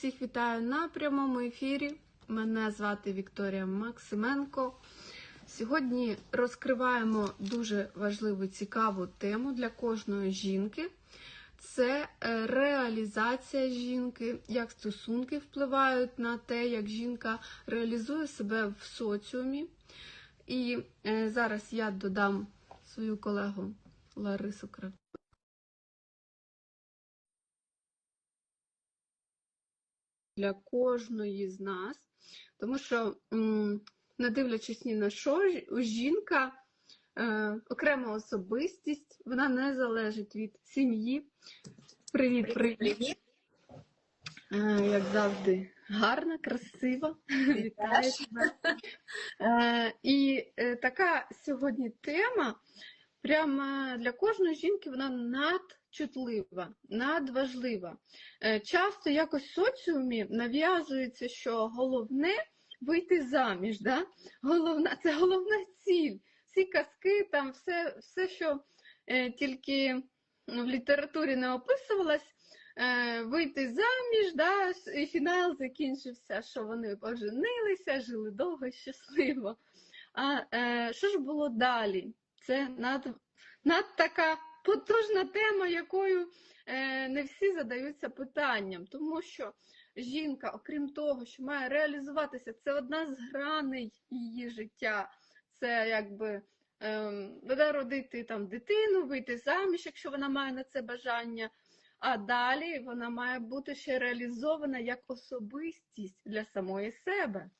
Всіх вітаю на прямому ефірі. Мене звати Вікторія Максименко. Сьогодні розкриваємо дуже важливу цікаву тему для кожної жінки. Це е, реалізація жінки, як стосунки впливають на те, як жінка реалізує себе в соціумі. І е, зараз я додам свою колегу Ларису Кравцову. Для кожної з нас, тому що, не дивлячись ні на що, жінка е, окрема особистість, вона не залежить від сім'ї. Привіт, привіт. Е, Як завжди, гарна, красива. Вітаю тебе. Е, І така сьогодні тема. Прямо для кожної жінки вона надчутлива, надважлива. Е, Часто якось в соціумі нав'язується, що головне вийти заміж. Да? Головна, це головна ціль. Всі казки, там все, все що е, тільки в літературі не описувалось, е, вийти заміж, да? і фінал закінчився, що вони поженилися, жили довго і щасливо. А е, що ж було далі? Це над, над така потужна тема, якою е, не всі задаються питанням, тому що жінка, окрім того, що має реалізуватися, це одна з граней її життя. Це якби ем, родити там дитину, вийти заміж, якщо вона має на це бажання. А далі вона має бути ще реалізована як особистість для самої себе.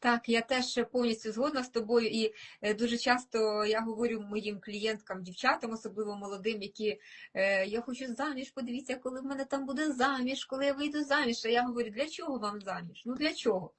Так, я теж повністю згодна з тобою, і е, дуже часто я говорю моїм клієнткам, дівчатам, особливо молодим, які е, я хочу заміж, подивіться, коли в мене там буде заміж, коли я вийду заміж. А я говорю, для чого вам заміж? Ну для чого?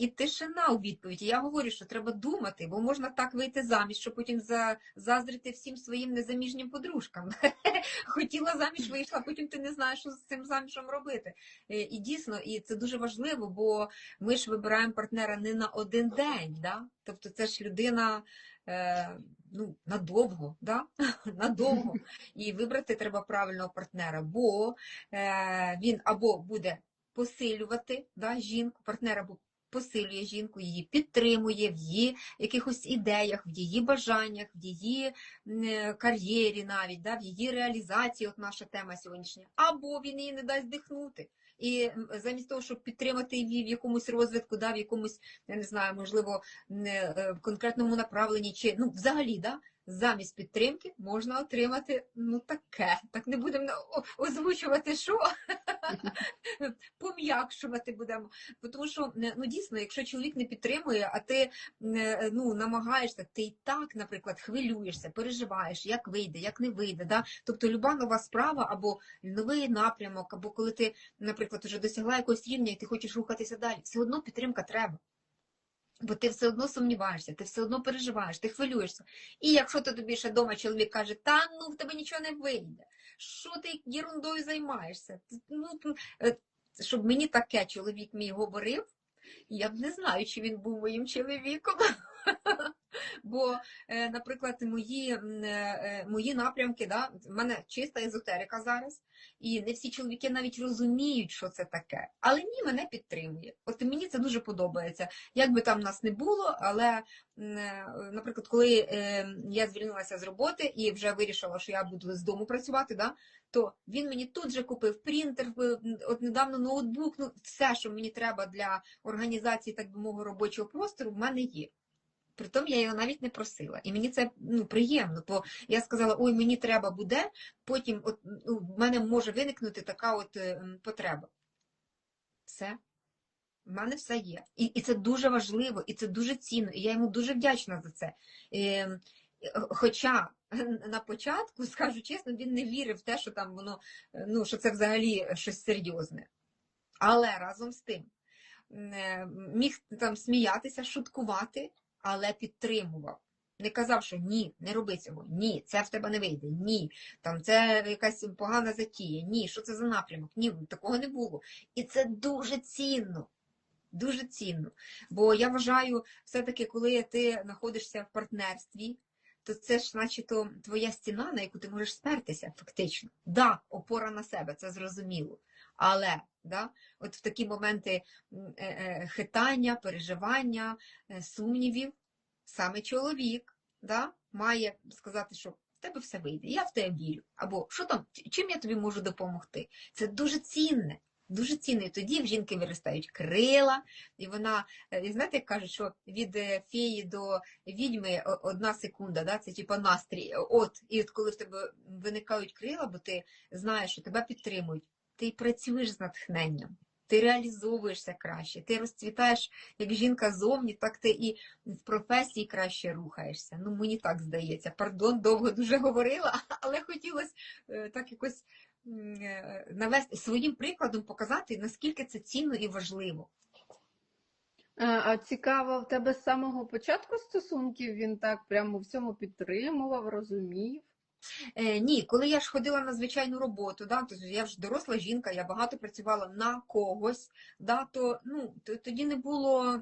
І тишина у відповіді. Я говорю, що треба думати, бо можна так вийти заміж, щоб потім за, заздрити всім своїм незаміжнім подружкам. Хотіла заміж, вийшла, потім ти не знаєш, що з цим заміжем робити. Е, І дійсно, і це дуже важливо, бо ми ж вибираємо партнера не на один день. Да? Тобто це ж людина е, ну, надовго, да? надовго. І вибрати треба правильного партнера, бо е, він або буде посилювати да, жінку, партнер або посилює жінку, її підтримує в її якихось ідеях, в її бажаннях, в її е, кар'єрі навіть, да, в її реалізації, от наша тема сьогоднішня, або він її не дасть дихнути. І замість того, щоб підтримати її в якомусь розвитку, да, в якомусь, я не знаю, можливо, не, е, в конкретному направленні, чи ну, взагалі, да, замість підтримки можна отримати ну таке. Так не будемо озвучувати, що пом'якшувати будемо. Тому що е, ну дійсно, якщо чоловік не підтримує, а ти е, ну намагаєшся, ти і так, наприклад, хвилюєшся, переживаєш, як вийде, як не вийде. Да? Тобто люба нова справа або новий напрямок, або коли ти, наприклад, вже досягла якогось рівня і ти хочеш рухатися далі, все одно підтримка треба. Бо ти все одно сумніваєшся, ти все одно переживаєш, ти хвилюєшся. І якщо ти тобі ще вдома чоловік каже, та ну в тебе нічого не вийде, що ти ерундою займаєшся? Ну, е, щоб мені таке чоловік мій говорив, я б не знаю, чи він був моїм чоловіком. Бо, е, наприклад, мої, е, мої напрямки, да, в мене чиста езотерика зараз, і не всі чоловіки навіть розуміють, що це таке. Але ні, мене підтримує. От мені це дуже подобається. Як би там нас не було, але, е, наприклад, коли е, я звільнилася з роботи і вже вирішила, що я буду з дому працювати, да, то він мені тут же купив принтер, е, от недавно ноутбук, ну все, що мені треба для організації, так би мовити, робочого простору, в мене є. Притом я його навіть не просила. І мені це ну, приємно, бо я сказала, ой, мені треба буде, потім от, ну, в мене може виникнути така от е, потреба. Все. В мене все є. І, і це дуже важливо, і це дуже цінно, і я йому дуже вдячна за це. Е, Хоча на початку, скажу чесно, він не вірив в те, що там воно, ну, що це взагалі щось серйозне. Але разом з тим е, міг там сміятися, шуткувати, але підтримував. Не казав, що ні, не роби цього, ні, це в тебе не вийде, ні, там це якась погана затія, ні, що це за напрямок? Ні, такого не було. І це дуже цінно. Дуже цінно. Бо я вважаю, все-таки, коли ти знаходишся в партнерстві, то це ж, начебто, твоя стіна, на яку ти можеш спертися, фактично. Да, опора на себе, це зрозуміло. Але да, от в такі моменти е, е, хитання, переживання, е, сумнівів, саме чоловік да, має сказати, що в тебе все вийде, я в тебе вірю. Або що там, чим я тобі можу допомогти? Це дуже цінне. Дуже цінно. І тоді в жінки виростають крила, і вона, і знаєте, як кажуть, що від феї до відьми одна секунда, да? це типа настрій. От, і от коли в тебе виникають крила, бо ти знаєш, що тебе підтримують, ти працюєш з натхненням, ти реалізовуєшся краще, ти розцвітаєш як жінка зовні, так ти і в професії краще рухаєшся. Ну, мені так здається. Пардон, довго дуже говорила, але хотілося е, так якось е, навести своїм прикладом показати, наскільки це цінно і важливо. А цікаво, в тебе з самого початку стосунків він так прямо в цьому підтримував, розумів. Е, ні, коли я ж ходила на звичайну роботу, да, то я ж доросла жінка, я багато працювала на когось, да, то ну, тоді не було,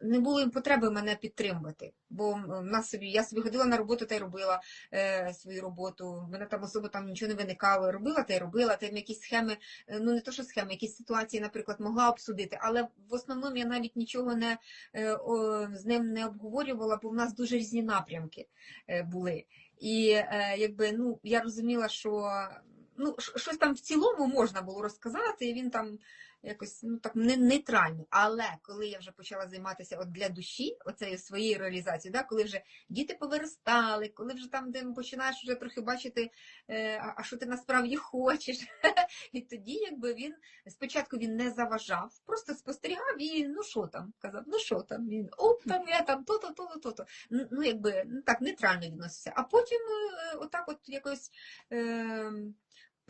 не було їм потреби мене підтримувати. Бо нас собі, я собі ходила на роботу та й робила е, свою роботу. Мене там особо там нічого не виникало. Робила та й робила, та й якісь схеми, е, ну не то, що схеми, якісь ситуації, наприклад, могла обсудити. Але в основному я навіть нічого не е, о, з ним не обговорювала, бо в нас дуже різні напрямки е, були. І е, якби ну я розуміла, що ну щось там в цілому можна було розказати, і він там якось ну так не нейтрально. Але коли я вже почала займатися от для душі, оцею своєю реалізацією, да, коли вже діти повиростали, коли вже там де починаєш вже трохи бачити, е, а- що ти насправді хочеш, і тоді, якби він спочатку він не заважав, просто спостерігав і ну що там, казав, ну що там він, оп, там я там то-то, то-то, то-то. Ну, якби ну, так нейтрально відносився. А потім е, отак, от якось. Е,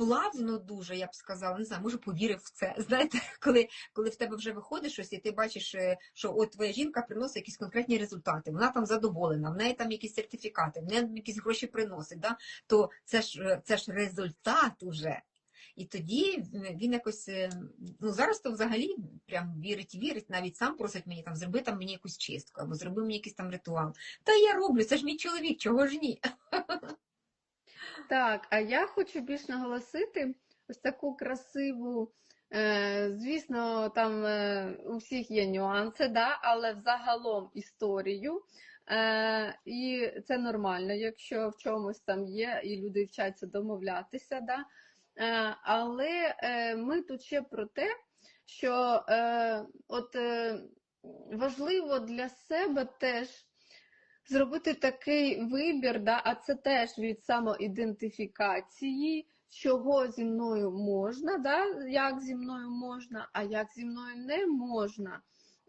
Плавно дуже, я б сказала, не знаю, може повірив в це. Знаєте, коли, коли в тебе вже виходить щось, і ти бачиш, е, що от твоя жінка приносить якісь конкретні результати, вона там задоволена, в неї там якісь сертифікати, в неї якісь гроші приносить, да? то це ж, е, це ж результат уже. І тоді він якось, е, ну зараз то взагалі прям вірить, вірить, навіть сам просить мені там зроби там мені якусь чистку або зроби мені якийсь там ритуал. Та я роблю, це ж мій чоловік, чого ж ні? Так, а я хочу більш наголосити ось таку красиву, е, звісно, там е, у всіх є нюанси, да, але взагалом історію. Е, і це нормально, якщо в чомусь там є, і люди вчаться домовлятися. Да. Але ми тут ще про те, що от важливо для себе теж зробити такий вибір, да, а це теж від самоідентифікації, чого зі мною можна, да, як зі мною можна, а як зі мною не можна.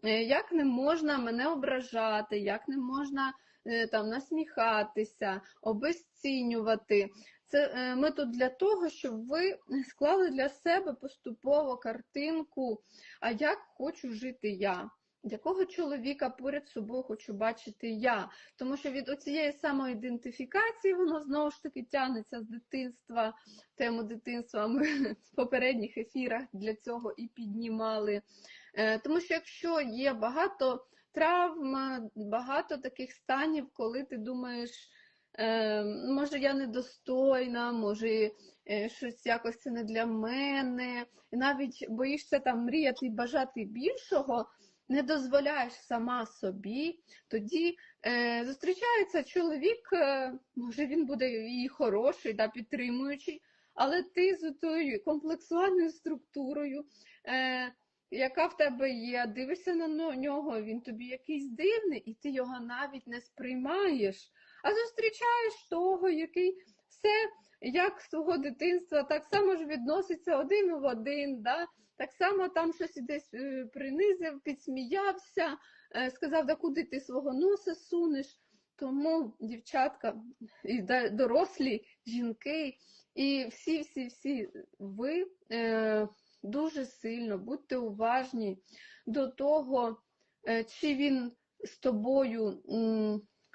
Е, Як не можна мене ображати, як не можна е, там насміхатися, обесцінювати. Це е, ми тут для того, щоб ви склали для себе поступово картинку, а як хочу жити я, якого чоловіка поряд з собою хочу бачити я. Тому що від оцієї самоідентифікації воно знову ж таки тягнеться з дитинства, тему дитинства ми в попередніх ефірах для цього і піднімали. Е, Тому що якщо є багато травм, багато таких станів, коли ти думаєш, е, може я недостойна, може е, щось якось це не для мене, навіть боїшся там мріяти і бажати більшого, не дозволяєш сама собі, тоді е, зустрічається чоловік, е, може він буде і хороший, да, підтримуючий, але ти з тою комплексуальною структурою, е, яка в тебе є, дивишся на нього, він тобі якийсь дивний, і ти його навіть не сприймаєш, а зустрічаєш того, який все як свого дитинства, так само ж відноситься один в один. Да? Так само там щось десь е, принизив, підсміявся, е, сказав, да куди ти свого носа сунеш. Тому дівчатка, і дорослі жінки, і всі-всі-всі ви е, дуже сильно будьте уважні до того, е, чи він з тобою,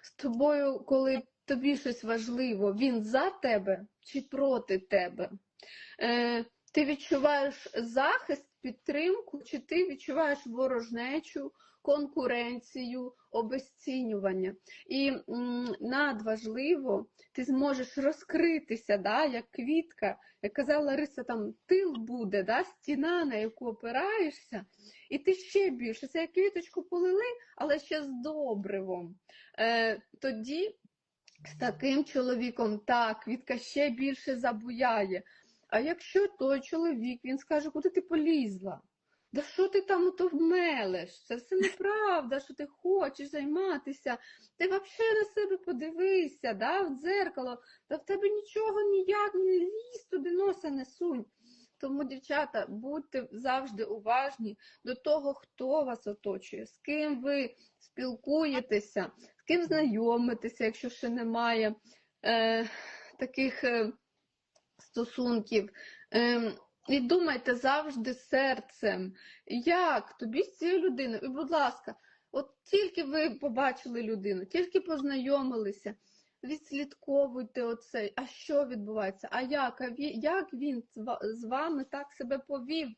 з тобою, коли тобі щось важливо, він за тебе чи проти тебе. Е, ти відчуваєш захист, підтримку, чи ти відчуваєш ворожнечу, конкуренцію, обесцінювання. І надважливо, ти зможеш розкритися, да, як квітка, як казала Лариса, там тил буде, да, стіна, на яку опираєшся, і ти ще більше. Це як квіточку полили, але ще з добривом. Е, тоді з таким чоловіком так, квітка ще більше забуяє. А якщо той чоловік, він скаже, куди ти полізла? Да що ти там ото вмелеш? Це все неправда, що ти хочеш займатися. Ти взагалі на себе подивися, да, в дзеркало, та в тебе нічого ніяк не лізь туди носа не сунь. Тому, дівчата, будьте завжди уважні до того, хто вас оточує, з ким ви спілкуєтеся, ким знайомитеся, якщо ще немає е, таких е, стосунків. Е, і думайте завжди серцем, як тобі з цією людиною. І, будь ласка, от тільки ви побачили людину, тільки познайомилися, відслідковуйте оце, а що відбувається, а як, а ві- як він з вами так себе повів.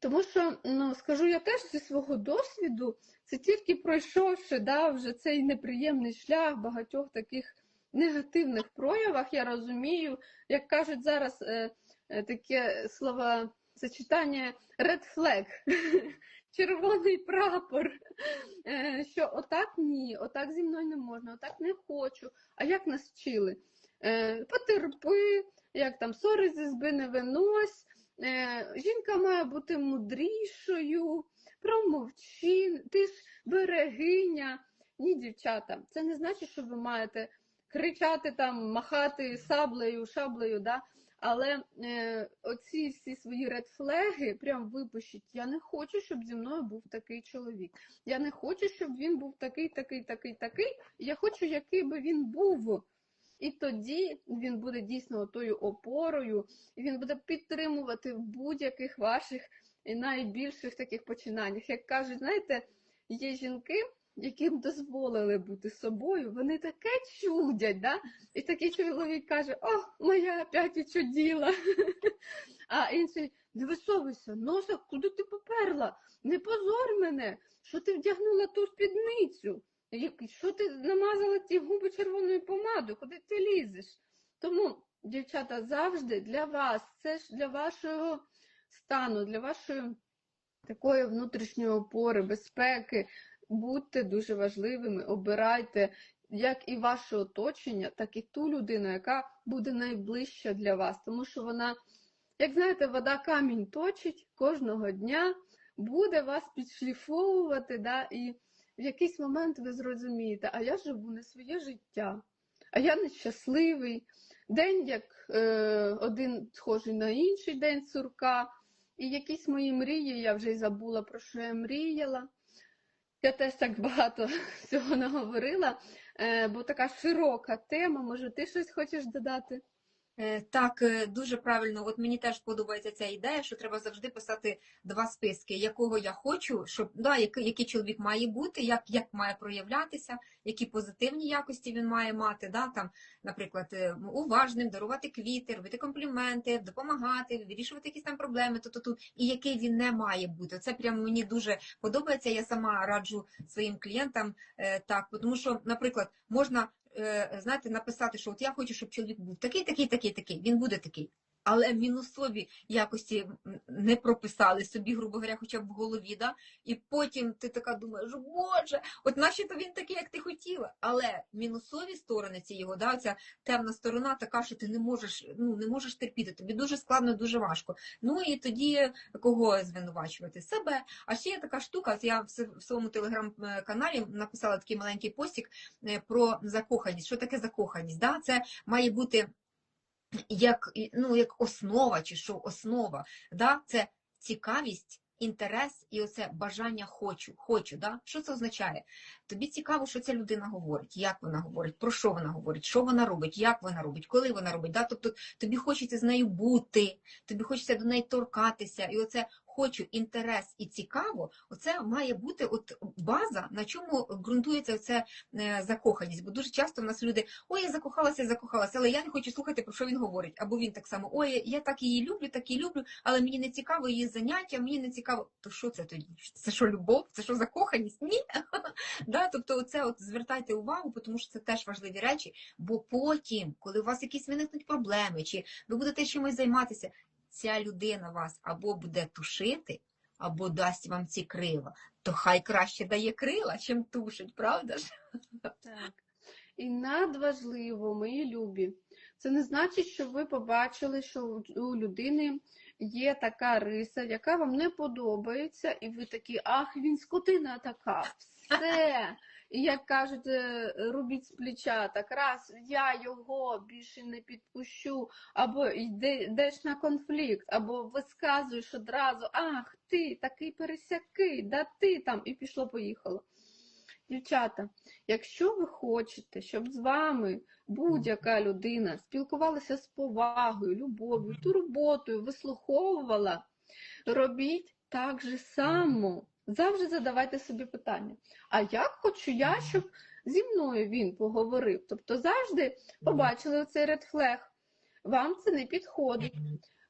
Тому що, ну, скажу я теж зі свого досвіду, це тільки пройшовши да, вже цей неприємний шлях багатьох таких негативних проявах, я розумію, як кажуть зараз е, е, таке словосочетання red flag, червоний прапор, е, що отак ні, отак зі мною не можна, отак не хочу. А як нас вчили? Е, Потерпи, як там ссори зі зби не винось. Е, Жінка має бути мудрішою, промовчи, ти ж берегиня. Ні, дівчата, це не значить, що ви маєте кричати там, махати саблею, шаблею, да? але е, оці всі свої редфлеги прям випишіть. Я не хочу, щоб зі мною був такий чоловік. Я не хочу, щоб він був такий, такий, такий, такий. Я хочу, який би він був. І тоді він буде дійсно тою опорою, і він буде підтримувати в будь-яких ваших найбільших таких починаннях. Як кажуть, знаєте, є жінки, яким дозволили бути собою, вони таке чудять, да? і такий чоловік каже: О, моя опять учуділа. А інший не висовуйся, носа, куди ти поперла? Не позор мене, що ти вдягнула ту спідницю. Що ти намазала ті губи червоною помадою? Куди ти лізеш? Тому, дівчата, завжди для вас, це ж для вашого стану, для вашої такої внутрішньої опори, безпеки. Будьте дуже важливими, обирайте як і ваше оточення, так і ту людину, яка буде найближча для вас. Тому що вона, як знаєте, вода камінь точить кожного дня, буде вас підшліфовувати, да, і в якийсь момент ви зрозумієте, а я живу не своє життя, а я нещасливий. День як е, один схожий на інший день сурка, і якісь мої мрії, я вже й забула, про що я мріяла. Я теж так багато цього наговорила, е, бо така широка тема. Може, ти щось хочеш додати? Е, Так, е, дуже правильно. От мені теж подобається ця ідея, що треба завжди писати два списки, якого я хочу, щоб да, який, який чоловік має бути, як, як має проявлятися, які позитивні якості він має мати. Да, там, наприклад, е, уважним, дарувати квіти, робити компліменти, допомагати, вирішувати якісь там проблеми, то тут, і який він не має бути. Це прямо мені дуже подобається. Я сама раджу своїм клієнтам так, тому що, наприклад, можна знаєте, написати, що от я хочу, щоб чоловік був такий, такий, такий, такий, він буде такий. Але мінусові якості не прописали собі, грубо говоря, хоча б в голові, да? і потім ти така думаєш, боже, от наче то він такий, як ти хотіла. Але мінусові сторони ці його, да, ця темна сторона така, що ти не можеш, ну, не можеш терпіти, тобі дуже складно, дуже важко. Ну і тоді кого звинувачувати? Себе. А ще є така штука, я в своєму телеграм-каналі написала такий маленький постік е, про закоханість. Що таке закоханість? Да? Це має бути як, ну, як основа, чи що основа. Да? Це цікавість, інтерес і оце бажання хочу. хочу да? Що це означає? Тобі цікаво, що ця людина говорить, як вона говорить, про що вона говорить, що вона робить, як вона робить, коли вона робить. Да? Тобто тобі хочеться з нею бути, тобі хочеться до неї торкатися, і оце хочу інтерес і цікаво, оце має бути от база, на чому ґрунтується ця закоханість. Бо дуже часто в нас люди ой, я закохалася, закохалася, але я не хочу слухати, про що він говорить. Або він так само, ой, я так її люблю, так її люблю, але мені не цікаво її заняття, мені не цікаво. То що це тоді? Це що любов? Це що закоханість? Ні. да, тобто, оце от звертайте увагу, тому що це теж важливі речі. Бо потім, коли у вас якісь виникнуть проблеми, чи ви будете чимось займатися, ця людина вас або буде тушити, або дасть вам ці крила, то хай краще дає крила, чим тушить, правда ж? Так. І надважливо, мої любі, це не значить, що ви побачили, що у- людини є така риса, яка вам не подобається, і ви такі, ах, він скотина така, все. І як кажуть, е, робіть з плеча, так раз я його більше не підпущу, або йдеш на конфлікт, або висказуєш одразу, ах, ти такий пересякий, да ти там, і пішло-поїхало. Дівчата, якщо ви хочете, щоб з вами будь-яка людина спілкувалася з повагою, любов'ю, турботою, вислуховувала, робіть так же само. Завжди задавайте собі питання. А як хочу я, щоб зі мною він поговорив? Тобто завжди побачили оцей редфлег. Вам це не підходить.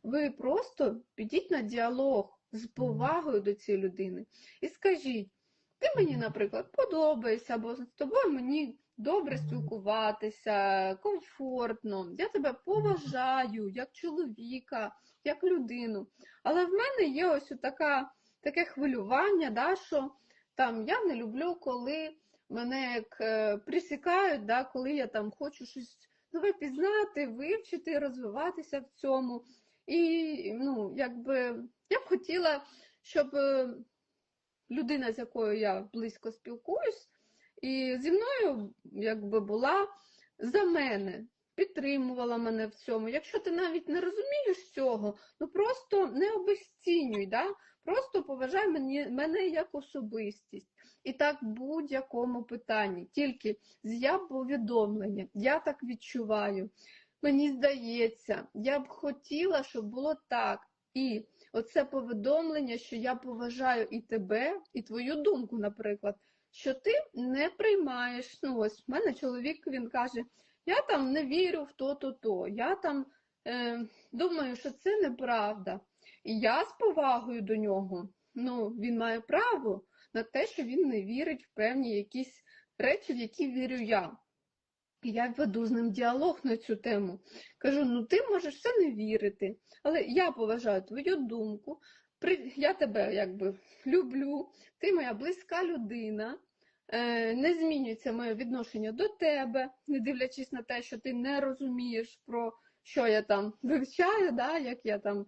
Ви просто підіть на діалог з повагою до цієї людини і скажіть, ти мені, наприклад, подобаєшся, або з тобою мені добре спілкуватися, комфортно. Я тебе поважаю як чоловіка, як людину. Але в мене є ось така, таке хвилювання, да, що там я не люблю, коли мене як е, присікають, да, коли я там хочу щось нове пізнати, вивчити, розвиватися в цьому. І ну, якби я б хотіла, щоб е, людина, з якою я близько спілкуюсь, і зі мною якби була за мене, підтримувала мене в цьому. Якщо ти навіть не розумієш цього, ну просто не обесцінюй, да? Просто поважай мені, мене як особистість. І так в будь-якому питанні, тільки з я повідомлення, я так відчуваю. Мені здається, я б хотіла, щоб було так. І оце повідомлення, що я поважаю і тебе, і твою думку, наприклад, що ти не приймаєш. Ну, ось в мене чоловік він каже: я там не вірю в то-то, то, я там е, думаю, що це неправда. І я з повагою до нього, ну, він має право на те, що він не вірить в певні якісь речі, в які вірю я. І я веду з ним діалог на цю тему. Кажу: ну ти можеш все не вірити, але я поважаю твою думку. Я тебе якби люблю, ти моя близька людина. Е, Не змінюється моє відношення до тебе, не дивлячись на те, що ти не розумієш, про що я там вивчаю, да, як я там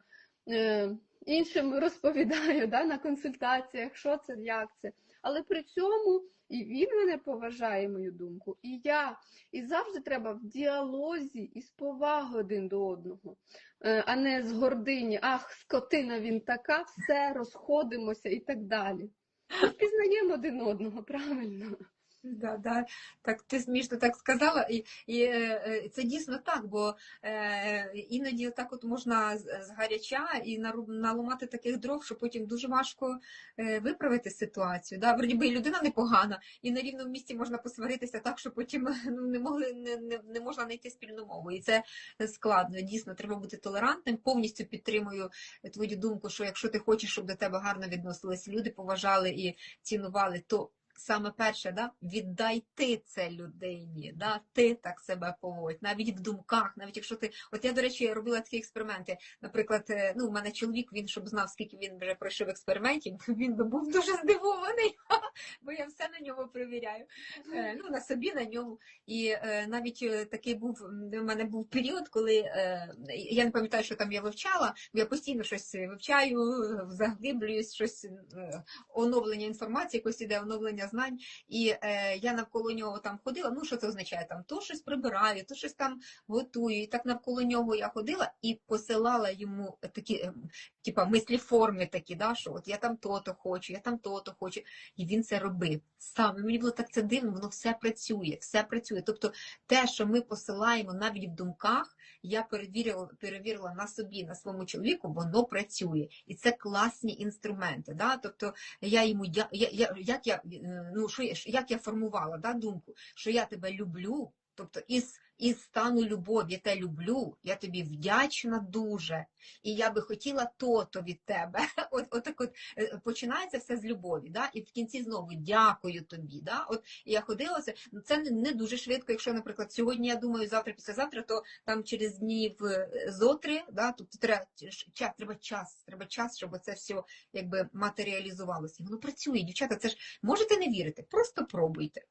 іншим розповідаю да, на консультаціях, що це, як це. Але при цьому і він мене поважає мою думку, і я. І завжди треба в діалозі і з повагою один до одного, Е, а не з гордині, ах, скотина він така, все, розходимося і так далі. Впізнаємо один одного, правильно. Да, да. Так, ти смішно так сказала, і, і е, е, це дійсно так, бо е, іноді так от можна з, гаряча і наломати таких дров, що потім дуже важко е, виправити ситуацію. Да? Вроді би і людина непогана, і на рівному місці можна посваритися так, що потім ну, не, могли, не, не, не можна знайти спільну мову. І це складно. Дійсно, треба бути толерантним. Повністю підтримую твою думку, що якщо ти хочеш, щоб до тебе гарно відносились, люди поважали і цінували, то саме перше, да, віддай ти це людині, да, ти так себе поводь, навіть в думках, навіть якщо ти. От я, до речі, робила такі експерименти. Наприклад, е, ну, у мене чоловік, він щоб знав, скільки він вже пройшов експериментів, він би був дуже здивований, бо я все на ньому перевіряю. Е, Ну, на собі, на ньому. І е, навіть такий був, у мене був період, коли я не пам'ятаю, що там я вивчала, бо я постійно щось вивчаю, заглиблююсь, щось оновлення інформації, якось іде оновлення знань, і е, я навколо нього там ходила. Ну, що це означає? Там то щось прибираю, то щось там готую. І так навколо нього я ходила і посилала йому такі, е, типа, мисліформи такі, да, що от я там то-то хочу, я там то-то хочу. І він це робив сам. І мені було так це дивно, воно все працює, все працює. Тобто те, що ми посилаємо навіть в думках, я перевірила, перевірила на собі, на своєму чоловіку, воно працює. І це класні інструменти. Да? Тобто я йому я, я, як я е, ну що як я формувала да, думку, що я тебе люблю, тобто із, із стану любові, я тебе люблю, я тобі вдячна дуже, і я би хотіла то-то від тебе. От, от так от е, починається все з любові, да? і в кінці знову дякую тобі. Да? От я ходила це, це не, дуже швидко. Якщо, наприклад, сьогодні я думаю, завтра, післязавтра, то там через днів е, зотри, да? тобто треба час, треба час, треба час, щоб це все якби матеріалізувалося. Воно працює, дівчата. Це ж можете не вірити, просто пробуйте.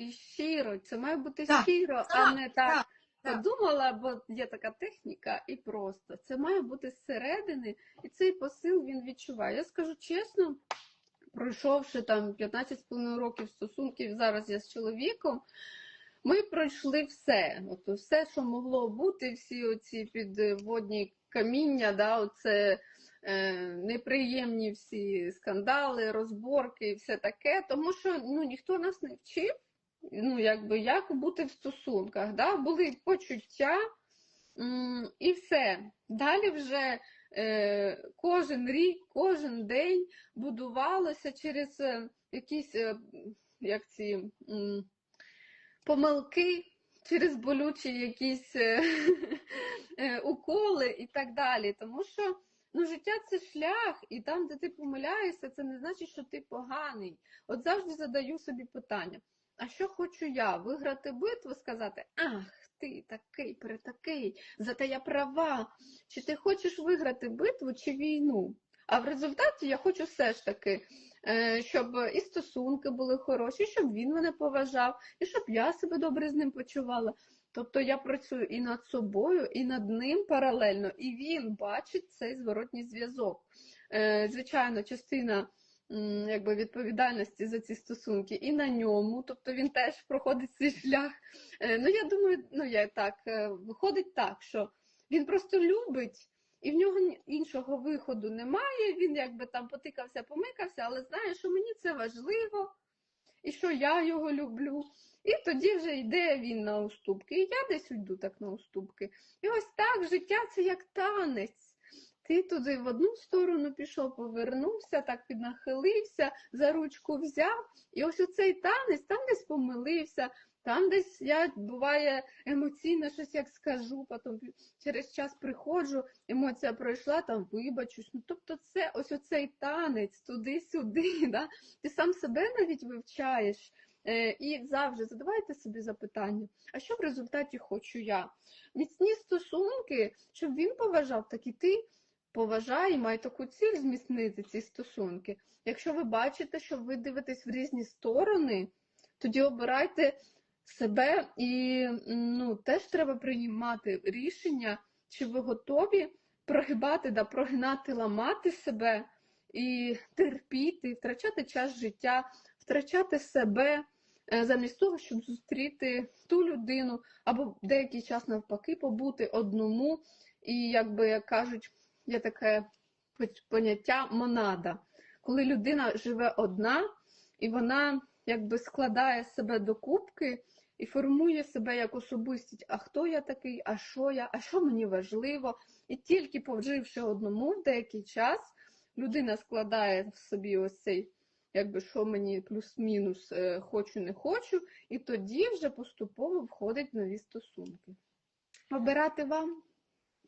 І щиро, це має бути Так, щиро, а не так. так, так. Подумала, бо є така техніка, і просто. Це має бути зсередини, і цей посил він відчуває. Я скажу чесно, пройшовши там 15,5 років стосунків, зараз я з чоловіком, ми пройшли все. От все, що могло бути, всі оці підводні каміння, да, оце е, неприємні всі скандали, розборки і все таке, тому що ну, ніхто нас не вчив, ну, якби, як бути в стосунках. Да? Були почуття і все. Далі вже е, кожен рік, кожен день будувалося через е, якісь е, як ці, помилки, через болючі якісь е, уколи і так далі. Тому що ну, життя це шлях, і там, де ти помиляєшся, це не значить, що ти поганий. От завжди задаю собі питання: а що хочу я? Виграти битву, сказати, ах, ти такий, перетакий, зате я права. Чи ти хочеш виграти битву чи війну? А в результаті я хочу все ж таки, е, щоб і стосунки були хороші, щоб він мене поважав, і щоб я себе добре з ним почувала. Тобто я працюю і над собою, і над ним паралельно, і він бачить цей зворотній зв'язок. Е, Звичайно, частина якби, відповідальності за ці стосунки і на ньому, тобто він теж проходить цей шлях. Е, Ну, я думаю, ну я так, е, виходить так, що він просто любить. І в нього іншого виходу немає. Він якби там потикався, помикався, але знає, що мені це важливо, і що я його люблю. І тоді вже йде він на уступки. І я десь йду так на уступки. І ось так життя це як танець. Ти туди в одну сторону пішов, повернувся, так піднахилився, за ручку взяв. І ось оцей танець там десь помилився, там десь я буває емоційно щось як скажу, потім через час приходжу, емоція пройшла, там вибачусь. Ну, тобто це ось оцей танець туди-сюди. Да? Ти сам себе навіть вивчаєш. Е, І завжди задавайте собі запитання, а що в результаті хочу я? Міцні стосунки, щоб він поважав, так і ти поважай, і май таку ціль зміцнити ці стосунки. Якщо ви бачите, що ви дивитесь в різні сторони, тоді обирайте себе і ну, теж треба приймати рішення, чи ви готові прогибати, да, прогинати, ламати себе і терпіти, втрачати час життя, втрачати себе е, замість того, щоб зустріти ту людину, або деякий час навпаки побути одному. І, якби як кажуть, є таке поняття монада, коли людина живе одна, і вона якби складає себе до кубки і формує себе як особистість. А хто я такий, а що я, а що мені важливо. І тільки поживши одному в деякий час, людина складає в собі ось цей, якби що мені плюс-мінус е, хочу, не хочу, і тоді вже поступово входять нові стосунки. Обирати вам.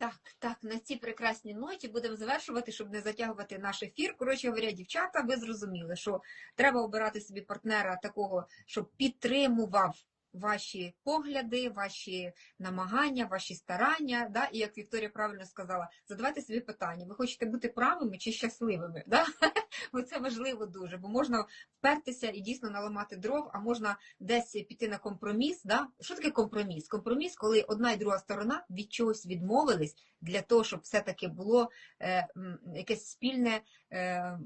Так, так, на цій прекрасній ноті будемо завершувати, щоб не затягувати наш ефір. Коротше говоря, дівчата, ви зрозуміли, що треба обирати собі партнера такого, щоб підтримував ваші погляди, ваші намагання, ваші старання. Да? І як Вікторія правильно сказала, задавайте собі питання: ви хочете бути правими чи щасливими? Да? Бо це важливо дуже, бо можна впертися і дійсно наламати дров, а можна десь піти на компроміс. Да? Що таке компроміс? Компроміс, коли одна і друга сторона від чогось відмовились для того, щоб все-таки було е, якесь спільне. Е,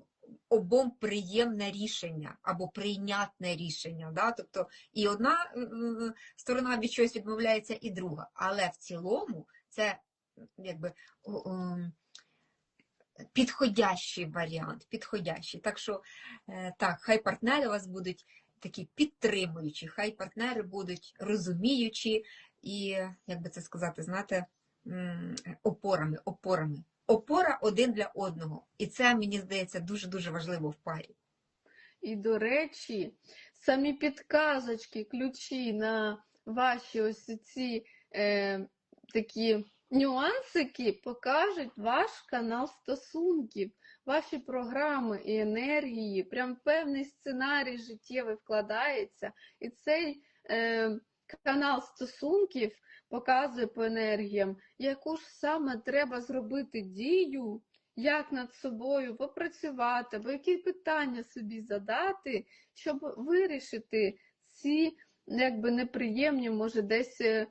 обом приємне рішення або прийнятне рішення. Да? Тобто і одна е, е, сторона від чогось відмовляється, і друга. Але в цілому це якби підходящий варіант. Підходящий. Так що е, так, хай партнери у вас будуть такі підтримуючі, хай партнери будуть розуміючі і, як би це сказати, знаєте, опорами, опорами. Опора один для одного. І це, мені здається, дуже-дуже важливо в парі. І, до речі, самі підказочки, ключі на ваші ось ці е, такі нюансики покажуть ваш канал стосунків, ваші програми і енергії. Прям певний сценарій життєвий вкладається. І цей е, канал стосунків показує по енергіям, яку ж саме треба зробити дію, як над собою попрацювати, або які питання собі задати, щоб вирішити ці якби неприємні, може, десь е,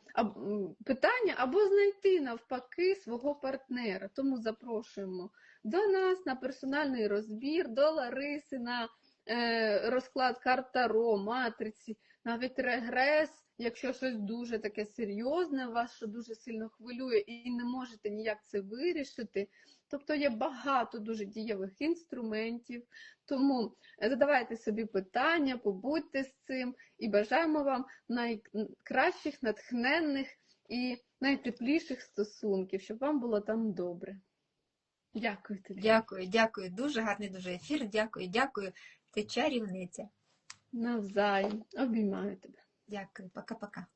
питання, або знайти навпаки свого партнера. Тому запрошуємо до нас на персональний розбір, до Лариси на е, розклад карт Таро, матриці, навіть регрес, якщо щось дуже таке серйозне, вас що дуже сильно хвилює і не можете ніяк це вирішити. Тобто є багато дуже дієвих інструментів. Тому е, задавайте собі питання, побудьте з цим і бажаємо вам найкращих, натхненних і найтепліших стосунків, щоб вам було там добре. Дякую тобі. Дякую, дякую. Дуже гарний дуже ефір. Дякую, дякую. Ти чарівниця. Навзаєм. Обіймаю тебе. Дякую, пока-пока.